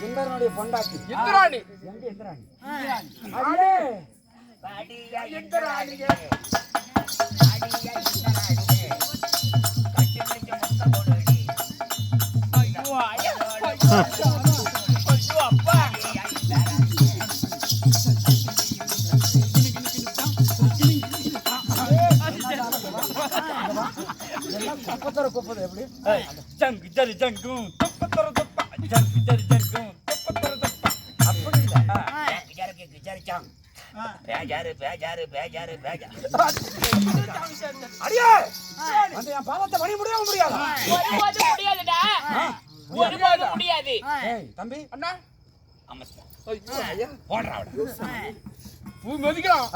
இந்திரனுடைய பொண்டாட்டி இந்திராணி எங்க இந்திராணி அடியே அடியா இந்திராணியே. அடியா இந்திராணியே. கட்டி பிடிச்சு முத்தம் கொடுடி. ஐயோ ஐயா ஐயோ அப்பா அடியா இந்திராணியே. எல்லாம் குப்பத்தர குப்பது எப்படி ஜங்கு ஜரி ஜங்கும் ஜங்கு ஜரி துப்பா அப்படி இல்ல. பேஜாரு பேஜாரு பேஜாரு பேஜாரு அடியே அந்த என் பாவத்தை பணி முடியாம முடியாதா ஒருபோது முடியாதுடா ஒருபோது முடியாது தம்பி அண்ணா போடுறா பூ மதிக்கலாம்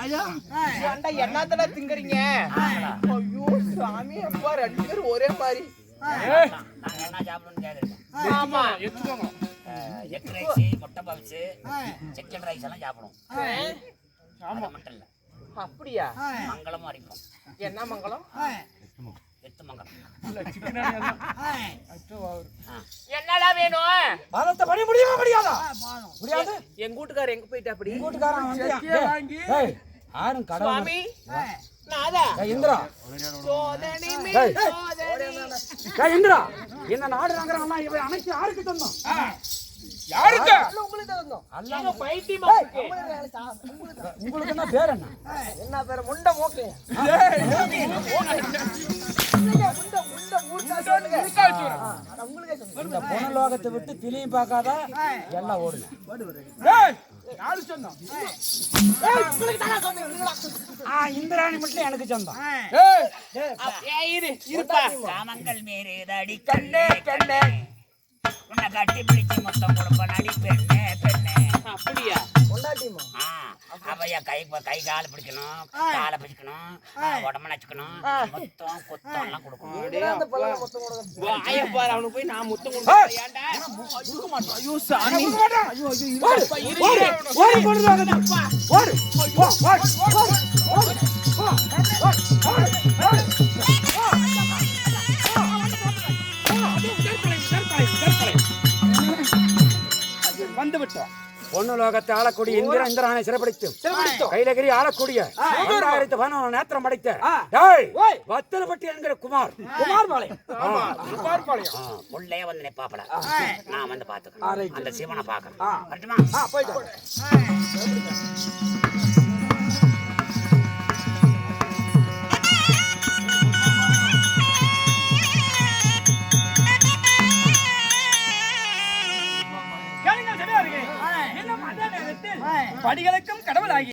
ஏய் ஏன்டா என்னத்தடா திங்கறீங்க? ஐயோ சாமி அப்பா ரெண்டு பேரும் ஒரே மாதிரி. நாங்க என்ன சாப்பிடணும்னு கேக்குறேன் ஆமா. எக் ரைஸ் முட்டை பப்ஸ் சிக்கன் ரைஸ் எல்லாம் சாப்பிடுவோம் மட்டும் இல்ல. அப்படியா? மங்களமும் அரைப்போம் என்ன மங்களம்? மங்களம் என்னடா வேணும்? பாவத்தை பணி முடியாம முடியாதா? முடியாது? எங்க வீட்டுக்காரர் எங்க போயிட்டா அப்படி? கடவுள் இந்திரா. இந்திரா. இந்த நாடு நகரம்லாம் இவன் அனைத்து யாருக்கு தந்தோம்? யாருக்கு? உங்களுக்கு என்ன பேர் என்ன? என்ன பேர்? முண்ட மூக்கு. இந்த விட்டு திளியும் பார்க்காத எல்லாம் ஓடுங்க இந்திராணி மட்டும் எனக்கு சொந்தம் ஏய் இரு இருப்பா காமங்கள் மீறி கண்ணே கண்ணே உன்னை கட்டி பிடிச்சு மொத்தம் கொடுப்ப அடி பெண்ணே. என் கை கை காலை பிடிக்கணும் காலை பிடிக்கணும் உடம்ப நச்சுக்கணும் மொத்தம் கொத்தம் எல்லாம் கொடுக்கணும் வாய பாரு அவனுக்கு போய் நான் முத்தம் கொடுத்தேன் ஏன்டா ஐயோ சாமி ஓடு ஓடு ஓடு பொனலோகத்தை ஓடு ஓ ஓடு ஓடு ஓடு ஓ ஓடு ஓடு வந்து விட்டோம் பொன்னுலோகத்தை ஆளக்கூடிய இந்திர இந்திரானை சிறப்பிடித்து கைலகிரி ஆளக்கூடிய இரண்டாயிரத்து பதினொன்று நேத்திரம் படைத்த வத்தலப்பட்டி என்கிற குமார். குமார் பாளையம் பார்ப்பாளையம் உள்ளே வந்து நிப்பாப்பல நான் வந்து பாத்துக்கிறேன். அந்த சிவனை பாக்குறேன் போயிட்டு படிகளுக்கும் கடவுளாகி